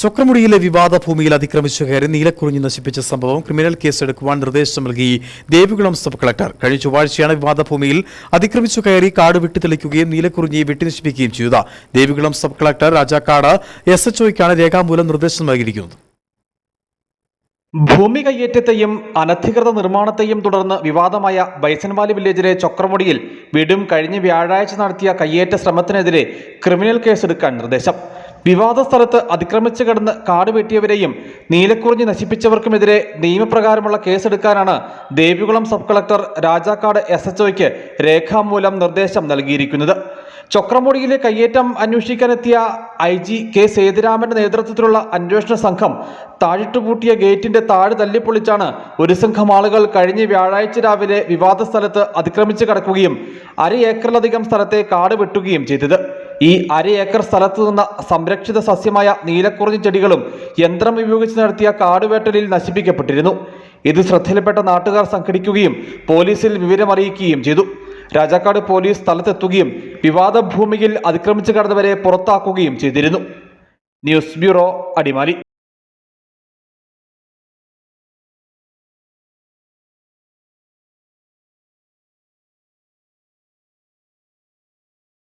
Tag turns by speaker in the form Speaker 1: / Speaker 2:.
Speaker 1: ചൊക്രമുടിയിലെ വിവാദ ഭൂമിയിൽ അതിക്രമിച്ചു കയറി നീലക്കുറിഞ്ഞു നശിപ്പിച്ച സംഭവം ക്രിമിനൽ കേസെടുക്കുവാൻ നിർദ്ദേശം നൽകി ദേവികുളം സബ് കളക്ടർ. കഴിഞ്ഞ ചൊവ്വാഴ്ചയാണ് വിവാദ ഭൂമിയിൽ അതിക്രമിച്ചു കയറി കാട് വെട്ടിത്തെളിക്കുകയും നീലക്കുറിഞ്ഞിയെ വെട്ടിനശിപ്പിക്കുകയും ചെയ്തത്. Devikulam sub collector Rajakkad S H ഒയ്ക്കാണ് രേഖാമൂലം നിർദ്ദേശം നൽകിയിരിക്കുന്നത്.
Speaker 2: ഭൂമി കയ്യേറ്റത്തെയും അനധികൃത നിർമ്മാണത്തെയും തുടർന്ന് വിവാദമായ ബൈസൻവാലി വില്ലേജിലെ ചൊക്രമുടിയിൽ വീടും കഴിഞ്ഞ വ്യാഴാഴ്ച നടത്തിയ കയ്യേറ്റ ശ്രമത്തിനെതിരെ ക്രിമിനൽ കേസെടുക്കാൻ നിർദ്ദേശം. വിവാദ സ്ഥലത്ത് അതിക്രമിച്ചു കടന്ന് കാട് വെട്ടിയവരെയും നീലക്കുറിഞ്ഞി നശിപ്പിച്ചവർക്കുമെതിരെ നിയമപ്രകാരമുള്ള കേസെടുക്കാനാണ് Devikulam sub collector Rajakkad S H ഒയ്ക്ക് രേഖാമൂലം നിർദ്ദേശം നൽകിയിരിക്കുന്നത്. ചൊക്രമുടിയിലെ കയ്യേറ്റം അന്വേഷിക്കാനെത്തിയ ഐ ജി കെ സേതുരാമന്റെ നേതൃത്വത്തിലുള്ള അന്വേഷണ സംഘം താഴിട്ടുപൂട്ടിയ ഗേറ്റിന്റെ താഴ് തല്ലിപ്പൊളിച്ചാണ് ഒരു സംഘം ആളുകൾ കഴിഞ്ഞ വ്യാഴാഴ്ച രാവിലെ വിവാദ സ്ഥലത്ത് അതിക്രമിച്ചു കടക്കുകയും അര ഏക്കറിലധികം സ്ഥലത്തെ കാട് വെട്ടുകയും ചെയ്തത്. ഈ അര ഏക്കർ സ്ഥലത്തു നിന്ന സംരക്ഷിത സസ്യമായ നീലക്കുറിഞ്ഞി ചെടികളും യന്ത്രം ഉപയോഗിച്ച് നടത്തിയ കാടുവേട്ടലിൽ നശിപ്പിക്കപ്പെട്ടിരുന്നു. ഇത് ശ്രദ്ധയിൽപ്പെട്ട നാട്ടുകാർ സംഘടിക്കുകയും പോലീസിൽ വിവരമറിയിക്കുകയും ചെയ്തു. രാജാക്കാട് പോലീസ് സ്ഥലത്തെത്തുകയും വിവാദ ഭൂമിയിൽ അതിക്രമിച്ചു കടന്നവരെ പുറത്താക്കുകയും ചെയ്തിരുന്നു. News bureau Adimali.